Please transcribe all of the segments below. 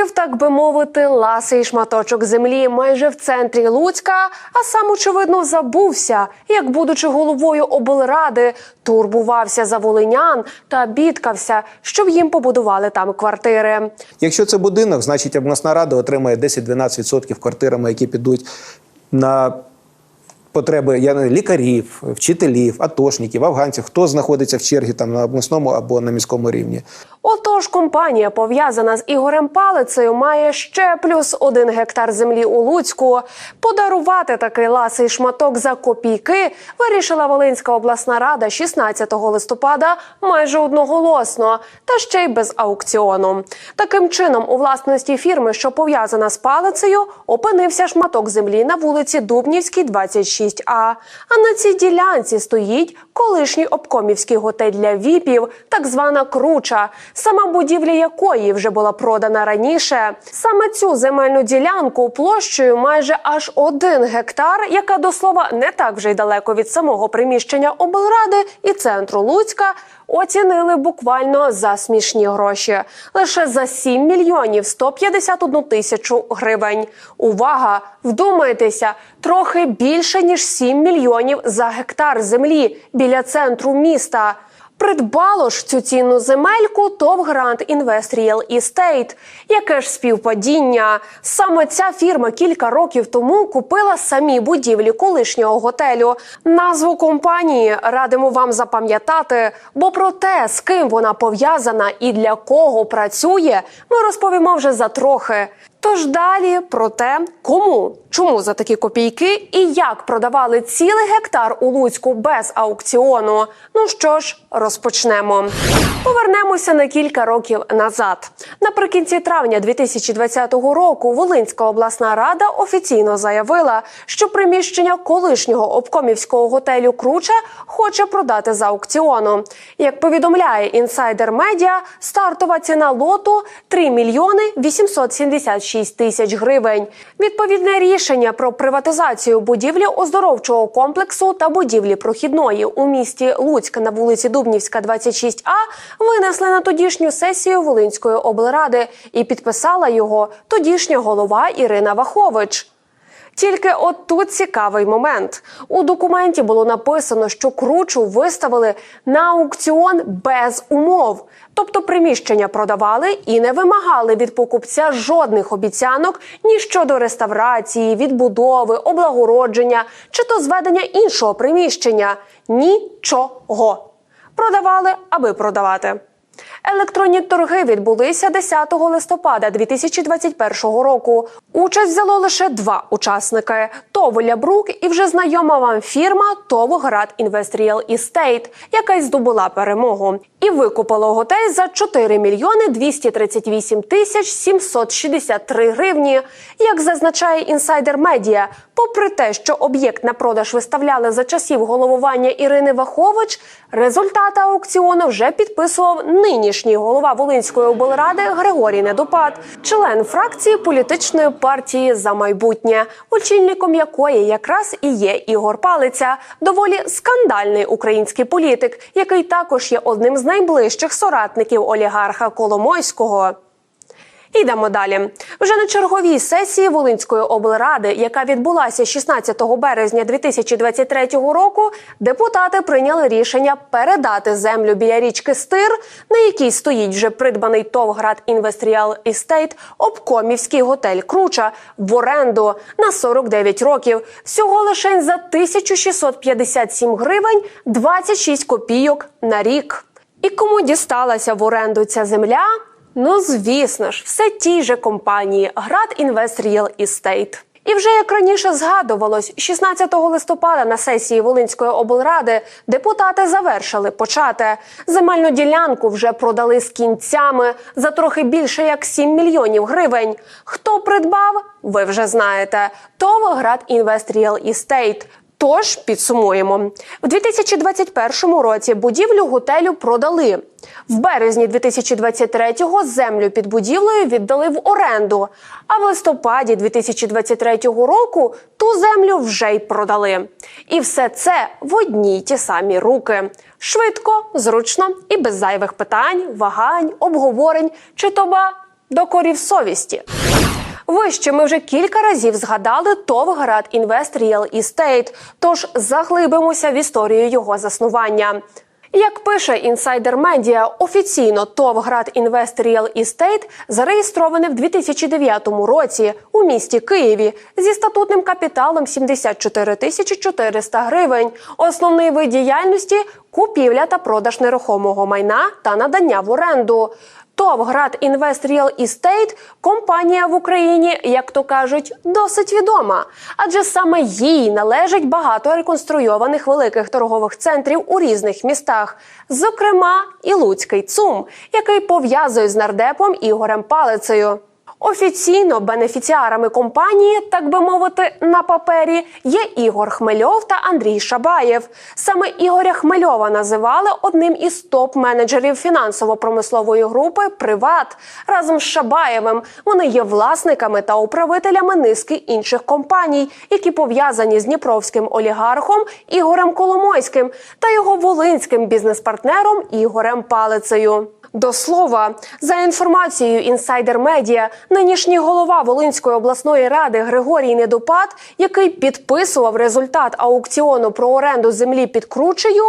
Купив, так би мовити, ласий шматочок землі майже в центрі Луцька, а сам, очевидно, забувся, як, будучи головою облради, турбувався за волинян та бідкався, щоб їм побудували там квартири. Якщо це будинок, значить обласна рада отримає 10-12% квартирами, які підуть на потреби я не- лікарів, вчителів, атошників, афганців, хто знаходиться в черзі там на обласному або на міському рівні. Отож, компанія, пов'язана з Ігорем Палицею, має ще плюс один гектар землі у Луцьку. Подарувати такий ласий шматок за копійки вирішила Волинська обласна рада 16 листопада майже одноголосно, та ще й без аукціону. Таким чином, у власності фірми, що пов'язана з палицею, опинився шматок землі на вулиці Дубнівській, 26А. А на цій ділянці стоїть колишній обкомівський готель для віпів, так звана круча, сама будівля якої вже була продана раніше. Саме цю земельну ділянку площею майже аж один гектар, яка до слова не так вже й далеко від самого приміщення облради і центру Луцька. Оцінили буквально за смішні гроші лише за 7 мільйонів 151 тисячу гривень. Увага! Вдумайтеся, трохи більше ніж 7 мільйонів за гектар землі біля центру міста. Придбало ж цю цінну земельку ТОВ Грант Інвестріал Істейт. Яке ж співпадіння? Саме ця фірма кілька років тому купила самі будівлі колишнього готелю. Назву компанії радимо вам запам'ятати, бо про те, з ким вона пов'язана і для кого працює, ми розповімо вже за трохи. Тож далі про те, кому, чому за такі копійки і як продавали цілий гектар у Луцьку без аукціону. Ну що ж, розпочнемо. Повернемося на кілька років назад. Наприкінці травня 2020 року Волинська обласна рада офіційно заявила, що приміщення колишнього обкомівського готелю Круче хоче продати за аукціону. Як повідомляє інсайдер медіа, стартова ціна лоту 3 мільйони 876 тисяч гривень. Відповідне рішення про приватизацію будівлі оздоровчого комплексу та будівлі прохідної у місті Луцьк на вулиці Дубнівська, 26А винесли на тодішню сесію Волинської облради і підписала його тодішня голова Ірина Вахович. Тільки от тут цікавий момент. У документі було написано, що кручу виставили на аукціон без умов. Тобто приміщення продавали і не вимагали від покупця жодних обіцянок ні щодо реставрації, відбудови, облагородження чи то зведення іншого приміщення. Нічого. Продавали, аби продавати. Електронні торги відбулися 10 листопада 2021 року. Участь взяло лише два учасники: ТОВ Лябрук і вже знайома вам фірма ТОВ Град Інвестріал Істейт, яка й здобула перемогу. І викупила готель за 4 мільйони 238 тисяч 763 гривні. Як зазначає інсайдер медіа, попри те, що об'єкт на продаж виставляли за часів головування Ірини Вахович, результати аукціону вже підписував нинішній голова Волинської облради Григорій Недопад, член фракції політичної партії за майбутнє, очільником якої якраз і є Ігор Палиця, доволі скандальний український політик, який також є одним з найближчих соратників олігарха Коломойського. Ідемо далі. Вже на черговій сесії Волинської облради, яка відбулася 16 березня 2023 року, депутати прийняли рішення передати землю біля річки Стир, на якій стоїть вже придбаний Товград Інвестріал Істейт, обкомівський готель Круча в оренду на 49 років. Всього лише за 1657 гривень 26 копійок на рік. І кому дісталася в оренду ця земля? Ну, звісно ж, все тій же компанії Град Інвестріал Істейт. І вже як раніше згадувалось, 16 листопада на сесії Волинської облради депутати завершили почати земельну ділянку. Вже продали з кінцями за трохи більше як 7 мільйонів гривень. Хто придбав? Ви вже знаєте. ТОВ Град Інвестріал Істейт. Тож підсумуємо в 2021 році будівлю готелю продали. В березні 2023-го землю під будівлею віддали в оренду. А в листопаді 2023 року ту землю вже й продали. І все це в одні й ті самі руки. Швидко, зручно і без зайвих питань, вагань, обговорень чи то ба докорів совісті. Вище ми вже кілька разів згадали ТОВ «Град Інвест Ріал Істейт, тож заглибимося в історію його заснування. Як пише інсайдер медіа, офіційно ТОВ «Град Інвест Ріал Істейт зареєстрований в 2009 році у місті Києві зі статутним капіталом 74 тисячі 400 гривень. Основний вид діяльності купівля та продаж нерухомого майна та надання в оренду. ТОВ «Град Інвест Ріал Істейт» – компанія в Україні, як то кажуть, досить відома, адже саме їй належить багато реконструйованих великих торгових центрів у різних містах, зокрема і Луцький ЦУМ, який пов'язують з нардепом Ігорем Палицею. Офіційно бенефіціарами компанії, так би мовити, на папері є Ігор Хмельов та Андрій Шабаєв. Саме Ігоря Хмельова називали одним із топ-менеджерів фінансово-промислової групи Приват. Разом з Шабаєвим вони є власниками та управителями низки інших компаній, які пов'язані з дніпровським олігархом Ігорем Коломойським та його волинським бізнес-партнером Ігорем Палицею. До слова, за інформацією інсайдер медіа, нинішній голова Волинської обласної ради Григорій Недопад, який підписував результат аукціону про оренду землі під кручею.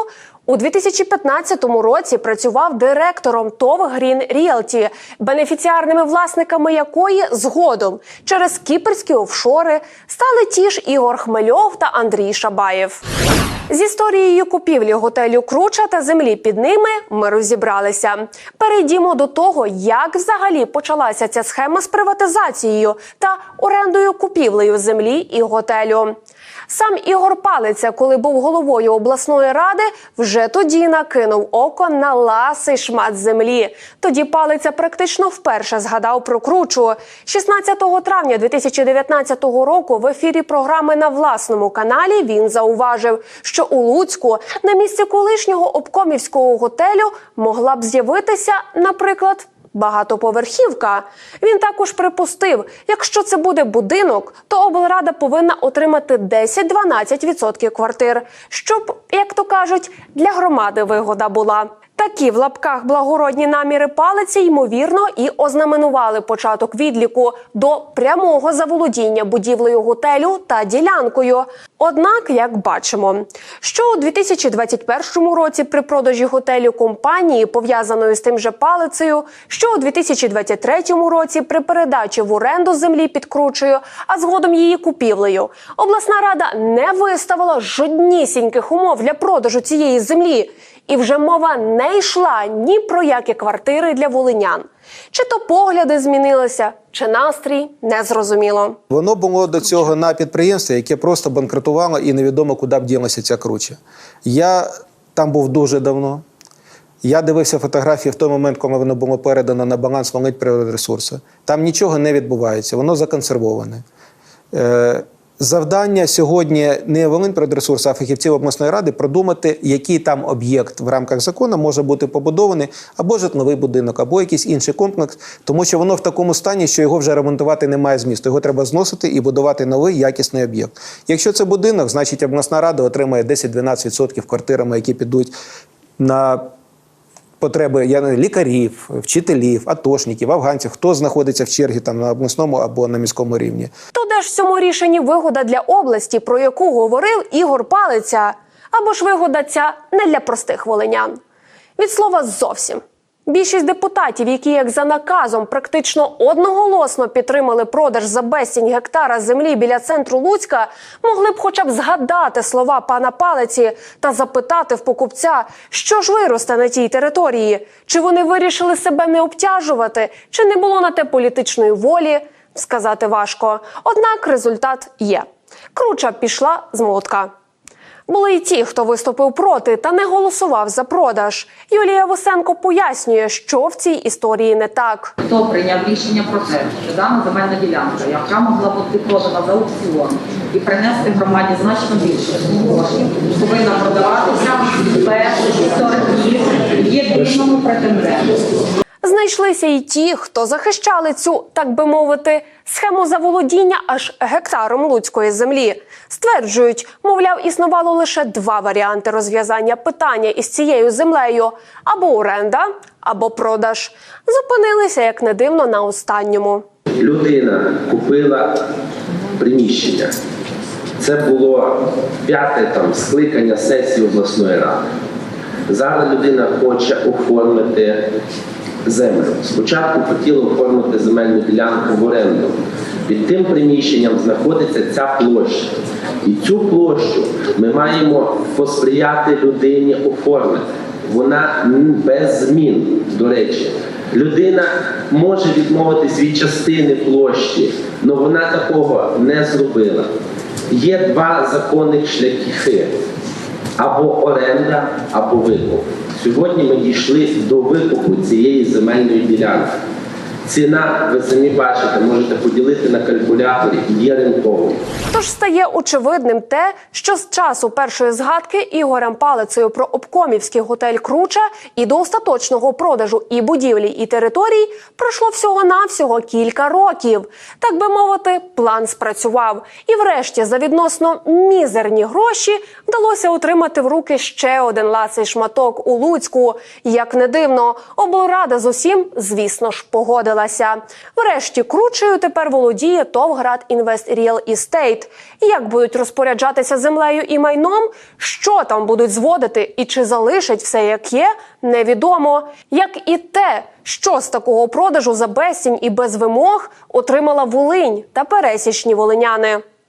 У 2015 році працював директором ТОВ Грін Ріалті, бенефіціарними власниками якої згодом через кіперські офшори стали ті ж Ігор Хмельов та Андрій Шабаєв. З історією купівлі готелю Круча та землі під ними ми розібралися. Перейдімо до того, як взагалі почалася ця схема з приватизацією та орендою купівлею землі і готелю. Сам Ігор Палиця, коли був головою обласної ради, вже тоді накинув око на ласий шмат землі. Тоді Палиця практично вперше згадав про кручу. 16 травня 2019 року в ефірі програми на власному каналі він зауважив, що у Луцьку на місці колишнього обкомівського готелю могла б з'явитися, наприклад, багатоповерхівка. Він також припустив, якщо це буде будинок, то облрада повинна отримати 10-12% квартир, щоб, як то кажуть, для громади вигода була. Такі в лапках благородні наміри палиці ймовірно і ознаменували початок відліку до прямого заволодіння будівлею готелю та ділянкою. Однак, як бачимо, що у 2021 році при продажі готелю компанії, пов'язаної з тим же палицею, що у 2023 році при передачі в оренду землі під кручею, а згодом її купівлею, обласна рада не виставила жоднісіньких умов для продажу цієї землі. І вже мова не йшла ні про які квартири для волинян. Чи то погляди змінилися, чи настрій не зрозуміло. Воно було до цього на підприємстві, яке просто банкрутувало і невідомо, куди б ділася ця круча. Я там був дуже давно. Я дивився фотографії в той момент, коли воно було передано на баланс Волинь Природресурсу. Там нічого не відбувається, воно законсервоване. Е, Завдання сьогодні не Волинь Природресурсу, а фахівців обласної ради продумати, який там об'єкт в рамках закону може бути побудований, або житловий будинок, або якийсь інший комплекс, тому що воно в такому стані, що його вже ремонтувати немає змісту. Його треба зносити і будувати новий якісний об'єкт. Якщо це будинок, значить обласна рада отримає 10-12% квартирами, які підуть на потреби я не лікарів, вчителів, атошників, афганців, хто знаходиться в черзі там на обласному або на міському рівні. Ж в цьому рішенні вигода для області, про яку говорив Ігор Палиця, або ж вигода ця не для простих волинян? Від слова зовсім. Більшість депутатів, які як за наказом практично одноголосно підтримали продаж за безцінь гектара землі біля центру Луцька, могли б хоча б згадати слова пана Палиці та запитати в покупця, що ж виросте на тій території, чи вони вирішили себе не обтяжувати, чи не було на те політичної волі, сказати важко. Однак результат є. Круча пішла з молотка. Були й ті, хто виступив проти та не голосував за продаж. Юлія Восенко пояснює, що в цій історії не так. Хто прийняв рішення про те, що дана земельна ділянка, яка могла бути продана за аукціон і принести громаді значно більше коштів, повинна продаватися без 40 днів єдиному претенденту. Знайшлися й ті, хто захищали цю, так би мовити, схему заволодіння аж гектаром луцької землі. Стверджують, мовляв, існувало лише два варіанти розв'язання питання із цією землею: або оренда, або продаж. Зупинилися, як не дивно, на останньому. людина купила приміщення. Це було п'яте там скликання сесії обласної ради. Зараз людина хоче оформити землю. Спочатку хотіла оформити земельну ділянку в оренду. Під тим приміщенням знаходиться ця площа. І цю площу ми маємо посприяти людині оформити. Вона без змін, до речі. Людина може відмовитись від частини площі, але вона такого не зробила. Є два законних шляхи або оренда, або викуп. Сьогодні ми дійшли до викупу цієї земельної ділянки. Ціна, ви самі бачите, можете поділити на калькуляторі, є ринковою. Тож стає очевидним те, що з часу першої згадки Ігорем Палицею про обкомівський готель Круча і до остаточного продажу і будівлі, і територій пройшло всього навсього кілька років. Так би мовити, план спрацював. І врешті за відносно мізерні гроші вдалося отримати в руки ще один ласий шматок у Луцьку. Як не дивно, облрада з усім, звісно ж, погодилася. Врешті кручею тепер володіє Товград Інвест Ріал Істейт. Як будуть розпоряджатися землею і майном, що там будуть зводити і чи залишать все як є, невідомо. Як і те, що з такого продажу за безцінь і без вимог отримала Волинь та пересічні волиняни.